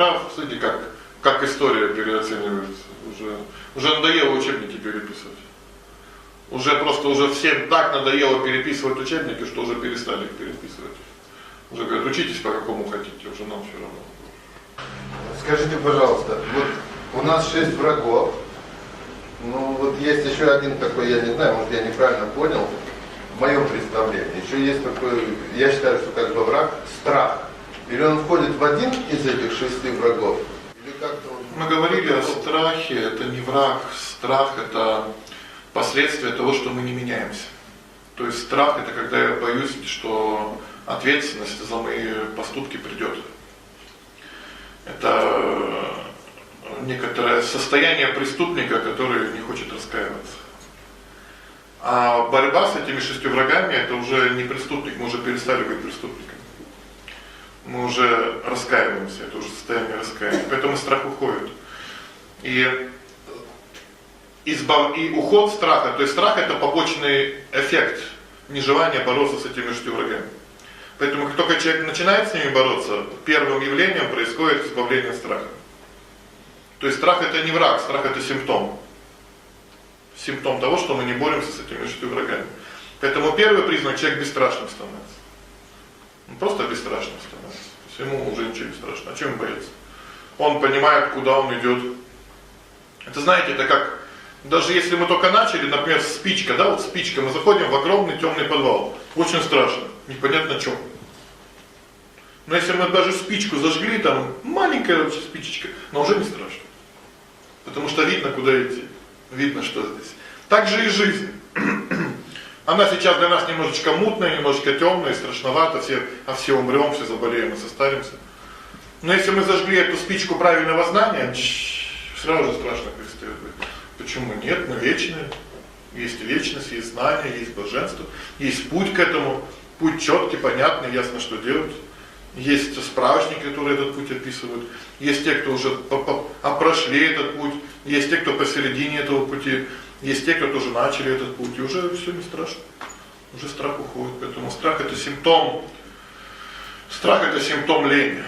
прав, смотрите, как, как история переоценивается. Уже, уже надоело учебники переписывать. Уже просто уже всем так надоело переписывать учебники, что уже перестали их переписывать. Уже говорят, учитесь по какому хотите, уже нам все равно. Скажите, пожалуйста, вот у нас шесть врагов. Ну вот есть еще один такой, я не знаю, может я неправильно понял, в моем представлении. Еще есть такой, я считаю, что как бы враг страх. Или он входит в один из этих шести врагов? Или как-то он... Мы говорили о страхе, это не враг, страх это последствия того, что мы не меняемся. То есть страх это когда я боюсь, что ответственность за мои поступки придет. Это некоторое состояние преступника, который не хочет раскаиваться. А борьба с этими шестью врагами это уже не преступник, мы уже перестали быть преступниками. Мы уже раскаиваемся, это уже состояние раскаяния. Поэтому страх уходит. И избав... и уход страха, то есть страх это побочный эффект нежелания бороться с этими врагами. Поэтому как только человек начинает с ними бороться, первым явлением происходит избавление страха. То есть страх это не враг, страх это симптом. Симптом того, что мы не боремся с этими шестью врагами. Поэтому первый признак человек бесстрашным становится. Он просто бесстрашным становится. То есть ему уже ничего не страшно. А чем бояться? Он понимает, куда он идет. Это знаете, это как даже если мы только начали, например, спичка, да, вот спичка, мы заходим в огромный темный подвал. Очень страшно, непонятно чем. Но если мы даже спичку зажгли, там маленькая вообще спичечка, но уже не страшно. Потому что видно, куда идти. Видно, что здесь. Так же и жизнь. Она сейчас для нас немножечко мутная, немножечко темная, страшновато, все, а все умрем, все заболеем и состаримся. Но если мы зажгли эту спичку правильного знания, сразу же страшно перестает быть. Почему нет? Мы вечные. Есть вечность, есть знание, есть блаженство, есть путь к этому. Путь четкий, понятный, ясно, что делать. Есть справочники, которые этот путь описывают. Есть те, кто уже а прошли этот путь. Есть те, кто посередине этого пути. Есть те, кто тоже начали этот путь. И уже все не страшно. Уже страх уходит. Поэтому страх это симптом. Страх это симптом лени.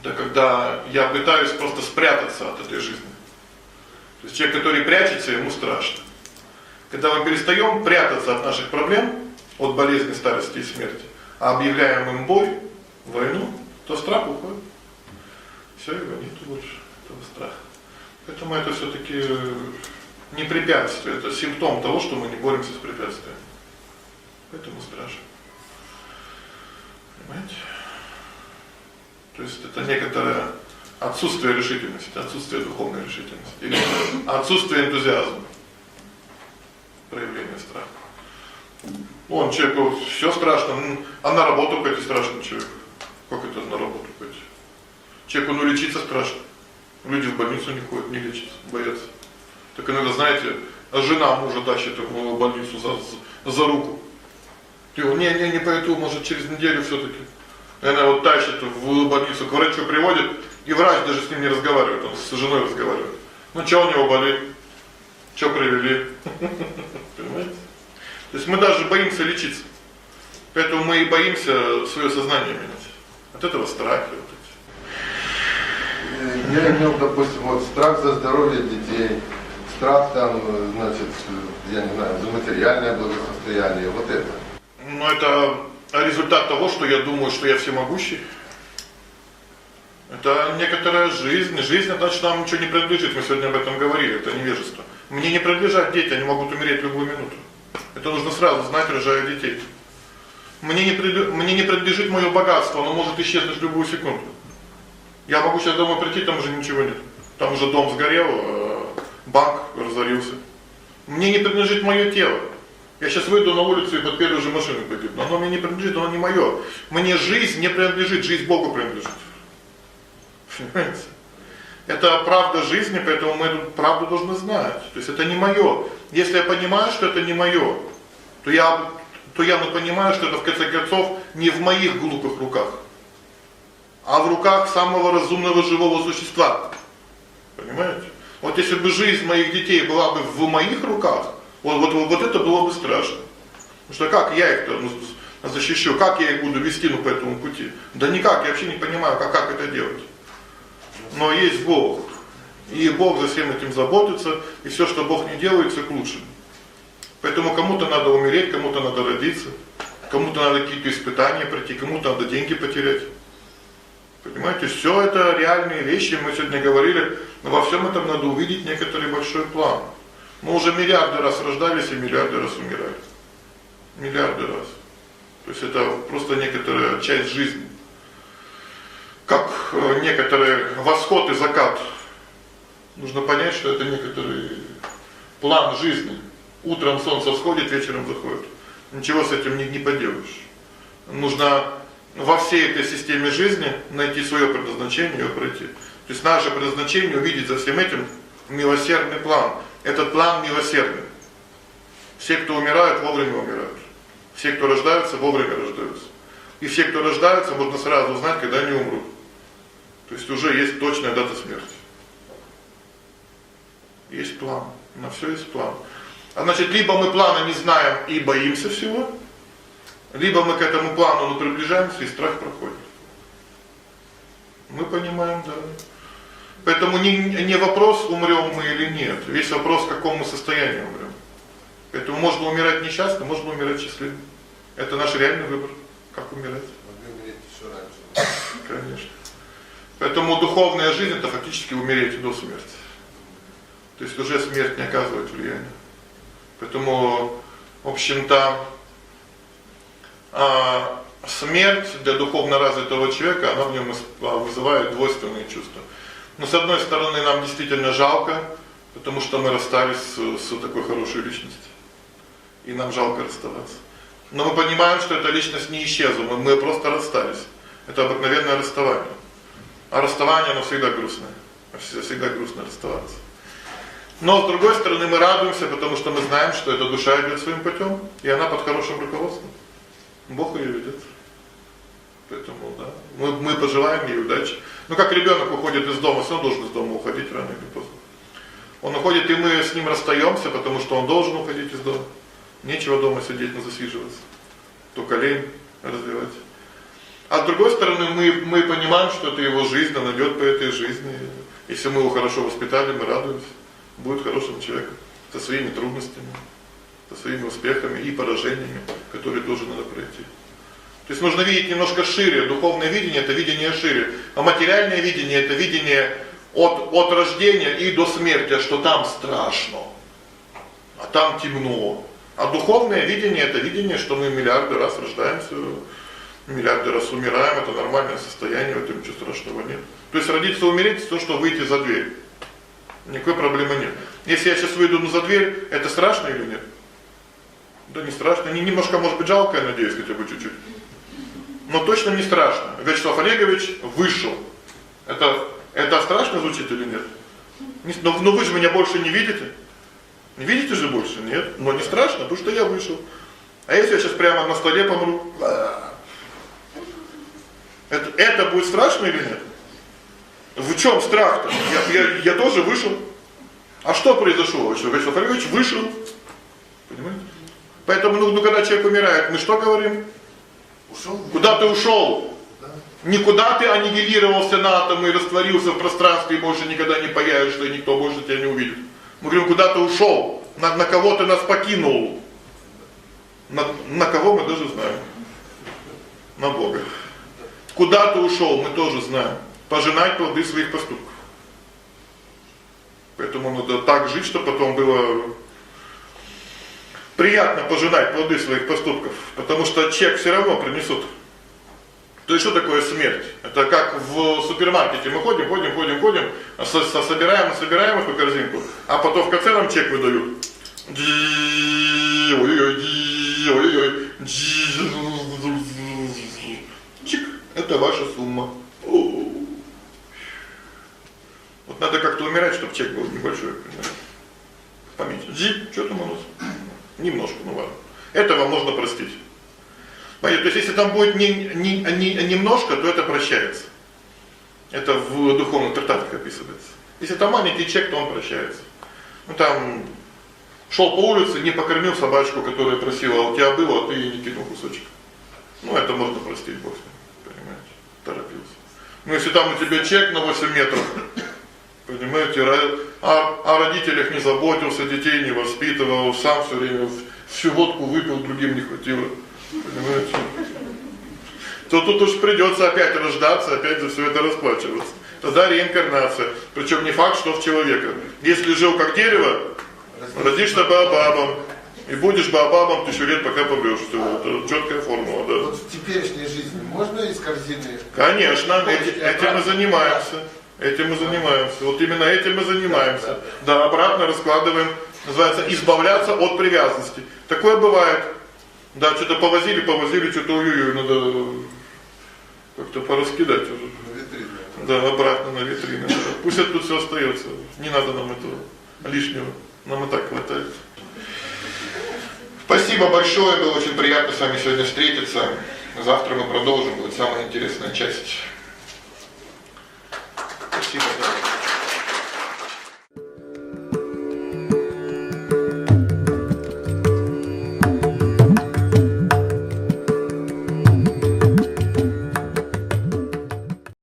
Это когда я пытаюсь просто спрятаться от этой жизни. То есть человек, который прячется, ему страшно. Когда мы перестаем прятаться от наших проблем, от болезни, старости и смерти, а объявляем им бой, войну, то страх уходит. Все, его нет больше, этого страха. Поэтому это все-таки не препятствие, это симптом того, что мы не боремся с препятствием. Поэтому страшно. Понимаете? То есть это некоторое отсутствие решительности, отсутствие духовной решительности, или отсутствие энтузиазма, проявление страха. Он человеку все страшно, а на работу пойти страшно человеку. Как это на работу пойти? Человеку ну лечиться страшно. Люди в больницу не ходят, не лечатся, боятся. Так иногда, знаете, жена мужа тащит в больницу за, за руку. Ты не, не, не пойду, может через неделю все-таки. Она вот тащит в больницу, к врачу приводит, и врач даже с ним не разговаривает, он с женой разговаривает. Ну, что у него болит? Что привели? Понимаете? То есть мы даже боимся лечиться. Поэтому мы и боимся свое сознание менять. От этого страхи вот. Я имел, допустим, вот страх за здоровье детей, страх там, значит, я не знаю, за материальное благосостояние, вот это. Ну это результат того, что я думаю, что я всемогущий. Это некоторая жизнь. Жизнь, значит, нам ничего не принадлежит. Мы сегодня об этом говорили, это невежество. Мне не принадлежат дети, они могут умереть в любую минуту. Это нужно сразу знать, рожая детей. Мне не, мне не принадлежит мое богатство, оно может исчезнуть в любую секунду. Я могу сейчас домой прийти, там уже ничего нет. Там уже дом сгорел, а банк разорился. Мне не принадлежит мое тело. Я сейчас выйду на улицу и под первую же машину пойду. Но оно мне не принадлежит, оно не мое. Мне жизнь не принадлежит, жизнь Богу принадлежит. Понимаете? Это правда жизни, поэтому мы эту правду должны знать. То есть это не мое. Если я понимаю, что это не мое, то я, то я ну, понимаю, что это в конце концов не в моих глупых руках, а в руках самого разумного живого существа. Понимаете? Вот если бы жизнь моих детей была бы в моих руках, вот, вот, вот это было бы страшно. Потому что как я их-то, ну, защищу, как я их буду вести ну, по этому пути? Да никак, я вообще не понимаю, как, как это делать. Но есть Бог. И Бог за всем этим заботится, и все, что Бог не делает, все к лучшему. Поэтому кому-то надо умереть, кому-то надо родиться, кому-то надо какие-то испытания пройти, кому-то надо деньги потерять. Понимаете, все это реальные вещи, мы сегодня говорили, но во всем этом надо увидеть некоторый большой план. Мы уже миллиарды раз рождались и миллиарды раз умирали. Миллиарды раз. То есть это просто некоторая часть жизни. Как э, некоторые восход и закат. Нужно понять, что это некоторый план жизни. Утром солнце всходит, вечером заходит. Ничего с этим не, не поделаешь. Нужно во всей этой системе жизни найти свое предназначение и пройти. То есть наше предназначение увидеть за всем этим милосердный план. Этот план милосердный. Все, кто умирают, вовремя умирают. Все, кто рождаются, вовремя рождаются. И все, кто рождаются, можно сразу узнать, когда они умрут. То есть уже есть точная дата смерти. Есть план. На все есть план. А значит, либо мы плана не знаем и боимся всего, либо мы к этому плану ну, приближаемся и страх проходит. Мы понимаем, да. Поэтому не, не вопрос, умрем мы или нет. Весь вопрос, в каком мы состоянии умрем. Поэтому можно умирать несчастно, можно умирать счастливым. Это наш реальный выбор, как умирать. Конечно. Поэтому духовная жизнь это фактически умереть до смерти. То есть уже смерть не оказывает влияния. Поэтому, в общем-то, а, смерть для духовно развитого человека, она в нем вызывает двойственные чувства. Но с одной стороны, нам действительно жалко, потому что мы расстались с, с такой хорошей личностью. И нам жалко расставаться. Но мы понимаем, что эта личность не исчезла, мы, мы просто расстались. Это обыкновенное расставание. А расставание, оно всегда грустное. Всегда грустно расставаться. Но с другой стороны, мы радуемся, потому что мы знаем, что эта душа идет своим путем, и она под хорошим руководством. Бог ее ведет. Поэтому, да, мы, мы пожелаем ей удачи. Ну, как ребенок уходит из дома, все должен из дома уходить рано или поздно. Он уходит, и мы с ним расстаемся, потому что он должен уходить из дома. Нечего дома сидеть, но засиживаться. Только лень развивать. А с другой стороны, мы, мы понимаем, что это его жизнь, он идет по этой жизни. Если мы его хорошо воспитали, мы радуемся. Будет хорошим человеком, со своими трудностями, со своими успехами и поражениями, которые тоже надо пройти. То есть нужно видеть немножко шире. Духовное видение это видение шире. А материальное видение это видение от, от рождения и до смерти, что там страшно, а там темно. А духовное видение это видение, что мы миллиарды раз рождаемся, миллиарды раз умираем, это нормальное состояние, в этом ничего страшного нет. То есть родиться умереть, то, что выйти за дверь. Никакой проблемы нет. Если я сейчас выйду за дверь, это страшно или нет? Да не страшно. Не, немножко, может быть, жалко, я надеюсь, хотя бы чуть-чуть. Но точно не страшно. Вячеслав Олегович вышел. Это, это страшно звучит или нет? Но, но вы же меня больше не видите. Не видите же больше? Нет. Но не страшно, потому что я вышел. А если я сейчас прямо на столе помру? Это, это будет страшно или нет? В чем страх-то? Я, я, я тоже вышел. А что произошло? Вячеслав Олегович вышел. Поэтому, ну, ну, когда человек умирает, мы что говорим? Ушел. Куда ты ушел? Да. Никуда ты аннигилировался на атомы и растворился в пространстве и больше никогда не появишься, и никто больше тебя не увидит. Мы говорим, куда ты ушел? На, на кого ты нас покинул? На, на кого мы даже знаем. На Бога. Куда ты ушел, мы тоже знаем. Пожинать плоды своих поступков. Поэтому надо так жить, чтобы потом было приятно пожинать плоды своих поступков, потому что чек все равно принесут. То есть что такое смерть? Это как в супермаркете мы ходим, ходим, ходим, ходим, со, со собираем, собираем по корзинку, а потом в конце нам чек выдают. Чик, это ваша сумма. Вот надо как-то умирать, чтобы чек был небольшой. Пометить. Джип, что там у нас? Немножко, ну ладно. Этого можно простить. Понятно? То есть если там будет не, не, не, немножко, то это прощается. Это в духовных трактатах описывается. Если там маленький чек, то он прощается. Ну там шел по улице, не покормил собачку, которая просила, а у тебя было, а ты не кинул кусочек. Ну, это можно простить, бог понимаете, торопился. Ну, если там у тебя чек на 8 метров, понимаете, о, о родителях не заботился, детей не воспитывал, сам все время всю водку выпил, другим не хватило, понимаете. То тут уж придется опять рождаться, опять за все это расплачиваться. Тогда реинкарнация. Причем не факт, что в человека. Если жил как дерево, родишься баобабом. И будешь баобабом тысячу лет, пока помрешь. Все, это четкая формула, да. Вот в теперешней жизни можно из корзины? Конечно, эти- этим мы занимаемся. Этим мы занимаемся. Вот именно этим мы занимаемся. Да, обратно раскладываем. Называется избавляться от привязанности. Такое бывает. Да, что-то повозили, повозили, что-то ой-ой-ой, надо как-то пораскидать уже. На витрине. Да, обратно на витрины. Да. Пусть это тут все остается. Не надо нам этого лишнего. Нам и так хватает. Спасибо большое, было очень приятно с вами сегодня встретиться. Завтра мы продолжим, будет самая интересная часть.